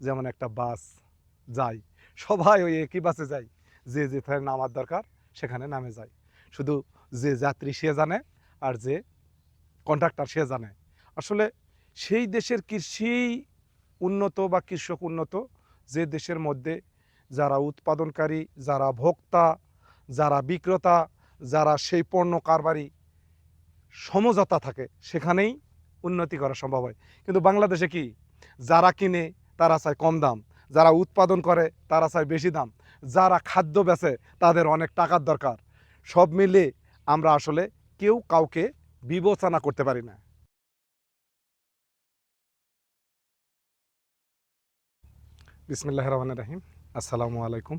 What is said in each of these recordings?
যেমন একটা বাস যায়, সবাই ওই একই বাসে যায়। যে যেখানে নামার দরকার, সেখানে নামে যায়। শুধু যে যাত্রী সে জানে আর যে কন্ট্রাক্টর সে জানে। আসলে সেই দেশের কৃষি উন্নত বা কৃষক উন্নত, যে দেশের মধ্যে যারা উৎপাদনকারী, যারা ভোক্তা, যারা বিক্রেতা, যারা সেই পণ্য কারবারি সমঝোতা থাকে, সেখানেই উন্নতি করা সম্ভব হয়। কিন্তু বাংলাদেশে কি? যারা কিনে তারা চায় কম দাম। যারা উৎপাদন করে, তারা চায় বেশি দাম। যারা খাদ্য বেচে, তাদের অনেক টাকার দরকার। সব মিলে আমরা আসলে কেউ কাউকে বিবেচনা করতে পারি না। বিসমিল্লাহ রহমান রাহিম। আসসালামু আলাইকুম।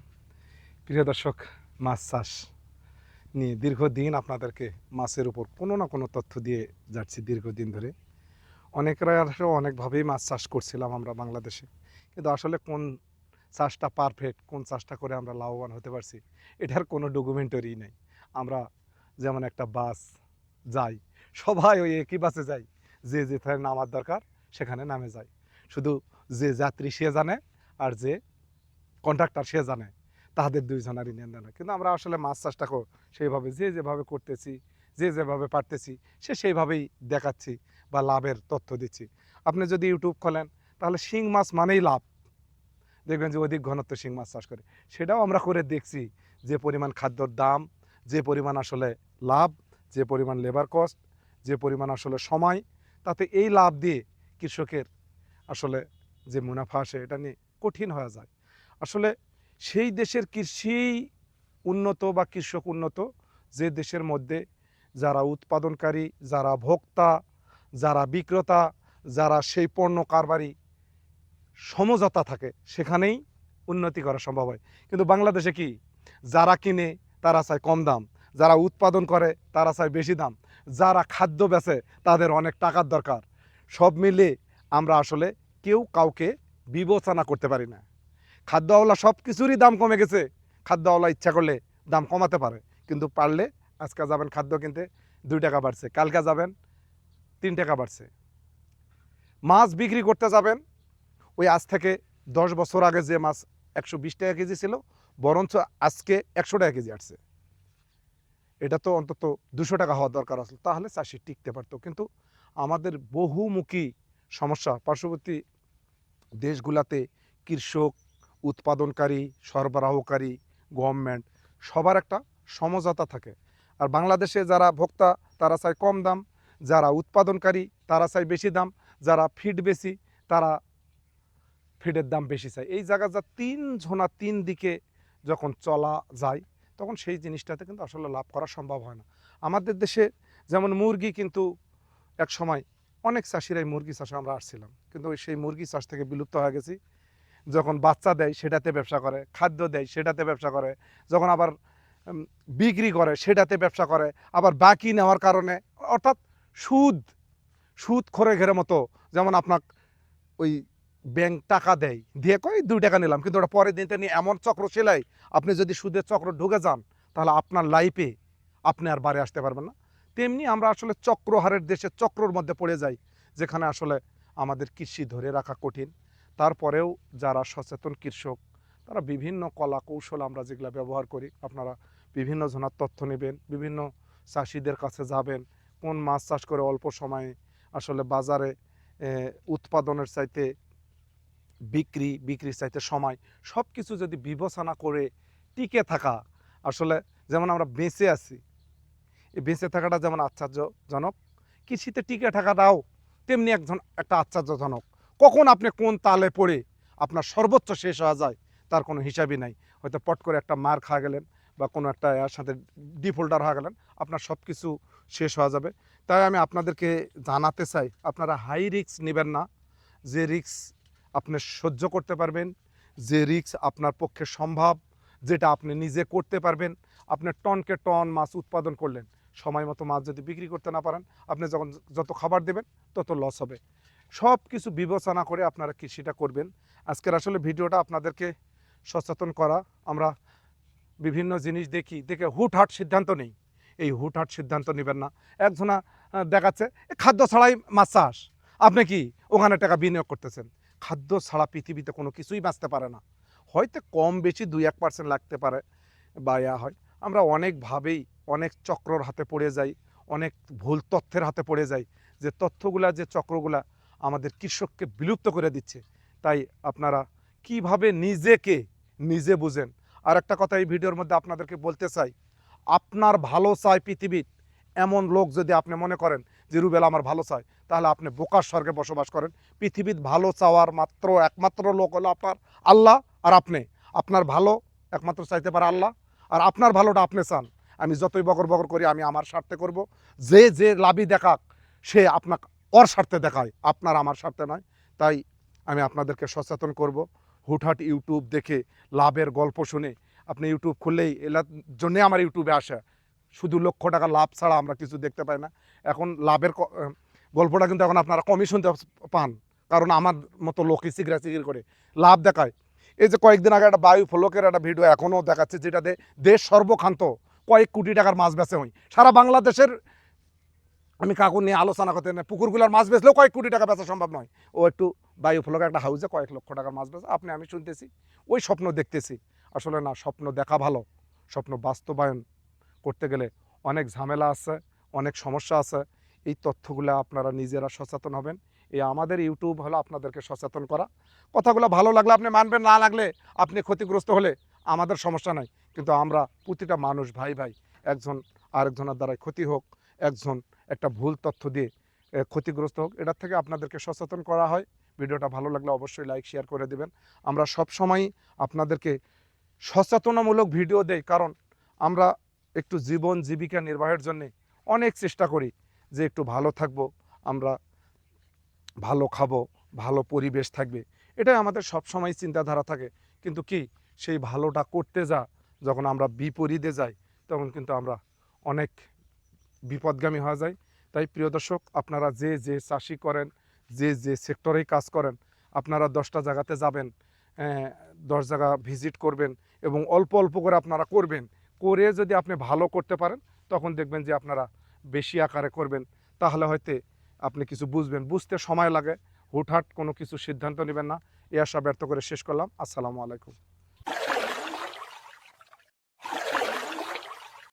প্রিয় দর্শক, মাছ চাষ নিয়ে দীর্ঘদিন আপনাদেরকে মাছের উপর কোনো না কোনো তথ্য দিয়ে যাচ্ছি দীর্ঘদিন ধরে। অনেকরা আসলে অনেকভাবেই মাছ চাষ করছিলাম আমরা বাংলাদেশে। কিন্তু আসলে কোন চাষটা পারফেক্ট কোন চাষটা করে আমরা লাভবান হতে পারছি, এটার কোনো ডকুমেন্টারি নেই। আমরা যেমন একটা বাস যাই, সবাই ওই একই বাসে যাই, যে যেখানে নামার দরকার সেখানে নামে যায়। শুধু যে যাত্রী সে জানে আর যে কন্ট্রাক্টর সে জানে, তাদের দুইজনারই নেন কিন্তু আমরা আসলে মাছ চাষটা সেইভাবে, যে যেভাবে করতেছি যে যেভাবে পারতেছি, সে সেইভাবেই দেখাচ্ছি বা লাভের তথ্য দিচ্ছি। আপনি যদি ইউটিউব খোলেন, তাহলে শিং মাছ মানেই লাভ। দেখবেন যে অধিক ঘনত্ব শিং মাছ চাষ করে। সেটাও আমরা করে দেখছি যে পরিমাণ খাদ্যর দাম, যে পরিমাণ আসলে লাভ, যে পরিমাণ লেবার কস্ট যে পরিমাণ আসলে সময়, তাতে এই লাভ দিয়ে কৃষকের আসলে যে মুনাফা আসে, এটা নিয়ে কঠিন হয়ে যায়। আসলে সেই দেশের কৃষি উন্নত বা কৃষক উন্নত, যে দেশের মধ্যে যারা উৎপাদনকারী, যারা ভোক্তা, যারা বিক্রেতা, যারা সেই পণ্য কারবারি সমঝোতা থাকে, সেখানেই উন্নতি করা সম্ভব হয়। কিন্তু বাংলাদেশে কি? যারা কিনে, তারা চায় কম দাম। যারা উৎপাদন করে, তারা চায় বেশি দাম। যারা খাদ্য বেচে, তাদের অনেক টাকার দরকার। সব মিলে আমরা আসলে কেউ কাউকে বিবেচনা করতে পারি না। খাদ্যওয়ালা সব কিছুরই দাম কমে গেছে। খাদ্যওয়ালা ইচ্ছা করলে দাম কমাতে পারে। কিন্তু পারলে আজকে যাবেন খাদ্য কিনতে, দুই টাকা বাড়ছে। কালকে যাবেন, তিন টাকা বাড়ছে। মাছ বিক্রি করতে যাবেন, ওই আজ থেকে দশ বছর আগে যে মাছ একশো বিশ টাকা কেজি ছিল, বরঞ্চ আজকে একশো টাকা কেজি আসছে। এটা তো অন্তত দুশো টাকা হওয়া দরকার আসলো তাহলে চাষি টিকতে পারতো। কিন্তু আমাদের বহুমুখী সমস্যা, পার্শ্ববর্তী দেশগুলাতে কৃষক, উৎপাদনকারী, সরবরাহকারী গভর্নমেন্ট সবার একটা সমঝোতা থাকে। আর বাংলাদেশে যারা ভোক্তা, তারা চায় কম দাম। যারা উৎপাদনকারী, তারা চায় বেশি দাম। যারা ফিড বেশি, তারা ফিডের দাম বেশি চায়। এই জায়গা যা তিন ঝোনা তিন দিকে যখন চলা যায়, তখন সেই জিনিসটাতে কিন্তু আসলে লাভ করা সম্ভব হয় না। আমাদের দেশে যেমন মুরগি কিন্তু এক সময় অনেক চাষিরাই মুরগি চাষে আমরা আসছিলাম। কিন্তু সেই মুরগি চাষ থেকে বিলুপ্ত হয়ে গেছি। যখন বাচ্চা দেয়, সেটাতে ব্যবসা করে। খাদ্য দেয়, সেটাতে ব্যবসা করে। যখন আবার বিক্রি করে, সেটাতে ব্যবসা করে, আবার বাকি নেওয়ার কারণে, অর্থাৎ সুদ সুদ খরে ঘেরে মতো, যেমন আপনার ওই ব্যাংক টাকা দেয়, দিয়ে কই দুই টাকা নিলাম। কিন্তু ওটা পরের দিনটা নিয়ে এমন চক্র সেলাই, আপনি যদি সুদের চক্র ঢুকে যান, তাহলে আপনার লাইফে আপনি আর বাড়ি আসতে পারবেন না। তেমনি আমরা আসলে চক্রহারের দেশে চক্রর মধ্যে পড়ে যাই, যেখানে আসলে আমাদের কৃষি ধরে রাখা কঠিন। তারপরেও যারা সচেতন কৃষক তারা বিভিন্ন কলা কৌশল আমরা যেগুলো ব্যবহার করি, আপনারা বিভিন্ন জনের তথ্য নেবেন, বিভিন্ন চাষিদের কাছে যাবেন, কোন মাছ চাষ করে অল্প সময়ে আসলে বাজারে উৎপাদনের চাইতে বিক্রি, বিক্রির চাইতে সময় সব কিছু যদি বিবেচনা করে টিকে থাকা, আসলে যেমন আমরা বেঁচে আছি, এই বেঁচে থাকাটা যেমন আশ্চর্যজনক, কৃষিতে টিকে থাকাটাও তেমনি একজন, একটা আশ্চর্যজনক। কখন আপনি কোন তালে পড়ে আপনার সর্বোচ্চ শেষ হওয়া যায় তার কোনো হিসাবই নাই। হয়তো পট করে একটা মার খাওয়া গেলেন বা কোনো একটা সাথে ডিফল্টার হয়ে গেলেন, আপনার সব কিছু শেষ হয়ে যাবে। তাই আমি আপনাদেরকে জানাতে চাই, আপনারা হাই রিক্স নেবেন না। যে রিক্স আপনি সহ্য করতে পারবেন, যে রিস্ক আপনার পক্ষে সম্ভব, যেটা আপনি নিজে করতে পারবেন, আপনি টনকে টন মাছ উৎপাদন করলেন, সময় মতো মাছ যদি বিক্রি করতে না পারেন, আপনি যখন যত খাবার দেবেন, তত লস হবে। সব কিছু বিবেচনা করে আপনারা কৃষিটা করবেন। আজকের আসলে ভিডিওটা আপনাদেরকে সচেতন করা আমরা বিভিন্ন জিনিস দেখি দেখে হুটহাট সিদ্ধান্ত নেই। এই হুটহাট সিদ্ধান্ত নেবেন না। একজনা দেখাচ্ছে "এ, খাদ্য ছাড়াই মাছ চাষ। আপনি কি ওখানে টাকা বিনিয়োগ করতেছেন? খাদ্য ছাড়া পৃথিবীতে কোনো কিছুই বাঁচতে পারে না। হয়তো কম বেশি দুই এক পার্সেন্ট লাগতে পারে বা ইয়া হয়। আমরা অনেকভাবেই অনেক চক্রর হাতে পড়ে যাই অনেক ভুল তথ্যের হাতে পড়ে যাই। যে তথ্যগুলা যে চক্রগুলা আমাদের কৃষককে বিলুপ্ত করে দিচ্ছে তাই আপনারা কীভাবে নিজেকে নিজে বুঝেন। আর একটা কথা এই ভিডিওর মধ্যে আপনাদেরকে বলতে চাই, আপনার ভালো চায় পৃথিবীর, এমন লোক যদি আপনি মনে করেন যে, রুবেল আমার ভালো চায় তাহলে আপনি বোকার স্বর্গে বসবাস করেন। পৃথিবীর ভালো চাওয়ার মাত্র, একমাত্র লোক হলো আপনার আল্লাহ আর আপনি। আপনার ভালো একমাত্র চাইতে পারে আল্লাহ, আর আপনার ভালোটা আপনি চান। আমি যতই বকর বগর করি, আমি আমার স্বার্থে করব। যে যে লাভই দেখাক, সে আপনাকে ওর স্বার্থে দেখায়, আপনার আমার স্বার্থে নয়। তাই আমি আপনাদেরকে সচেতন করব। হুটহাট ইউটিউব দেখে লাভের গল্প শুনে আপনি ইউটিউব খুললেই এলার জন্যে আমার ইউটিউবে আসা। শুধু লক্ষ টাকা লাভ ছাড়া আমরা কিছু দেখতে পাই না। এখন লাভের গল্পটা কিন্তু এখন আপনারা কমই শুনতে পান। কারণ আমার মতো লোকই সিগরা সিগির করে। লাভ দেখায়। এই যে কয়েকদিন আগে একটা বায়ু ফলকের একটা ভিডিও এখনও দেখাচ্ছে যেটাতে দেশ সর্বক্ষান্ত কয়েক কোটি টাকার মাছ বেচে হই সারা বাংলাদেশের আমি কাকু নিয়ে আলোচনা করতে না, পুকুরগুলোর মাছ বেচলেও কয়েক কোটি টাকা বেচা সম্ভব নয়। ও একটু বায়ু ফলক একটা হাউসে কয়েক লক্ষ টাকার মাছ বেচে, আপনি আমি শুনতেছি, ওই স্বপ্ন দেখতেছি। আসলে না, স্বপ্ন দেখা ভালো, স্বপ্ন বাস্তবায়ন করতে গেলে অনেক ঝামেলা আছে, অনেক সমস্যা আছে। এই তথ্যগুলো আপনারা নিজেরা সচেতন হবেন। এই আমাদের ইউটিউব হলো আপনাদেরকে সচেতন করা। কথাগুলো ভালো লাগলে আপনি মানবেন, না লাগলে আপনি ক্ষতিগ্রস্ত হলে আমাদের সমস্যা নাই। কিন্তু আমরা প্রতিটা মানুষ ভাই ভাই, একজন আরেকজনের দ্বারাই ক্ষতি হোক, একজন একটা ভুল তথ্য দিয়ে ক্ষতিগ্রস্ত হোক, এটার থেকে আপনাদেরকে সচেতন করা হয়। ভিডিওটা ভালো লাগলে অবশ্যই লাইক, শেয়ার করে দেবেন। আমরা সব সময় আপনাদেরকে সচেতনামূলক ভিডিও দেই, কারণ আমরা একটু জীবন জীবিকা নির্বাহের জন্যে অনেক চেষ্টা করি যে একটু ভালো থাকব, আমরা ভালো খাব, ভালো পরিবেশ থাকবে। এটাই আমাদের সবসময় চিন্তাধারা থাকে। কিন্তু কি, সেই ভালোটা করতে যা, যখন আমরা বিপরীতে যাই, তখন কিন্তু আমরা অনেক বিপদগামী হওয়া যায়। তাই প্রিয় দর্শক, আপনারা যে যে চাষি করেন, যে যে সেক্টরেই কাজ করেন, আপনারা দশটা জায়গাতে যাবেন দশ জায়গা ভিজিট করবেন এবং অল্প অল্প করে আপনারা করবেন। করে যদি আপনি ভালো করতে পারেন, তখন দেখবেন যে আপনারা বেশি আকারে করবেন। তাহলে হয়তো আপনি কিছু বুঝবেন। বুঝতে সময় লাগে। হুটহাট কোনো কিছু সিদ্ধান্ত নেবেন না। এ আশা ব্যর্থ করে শেষ করলাম। আসসালামু আলাইকুম।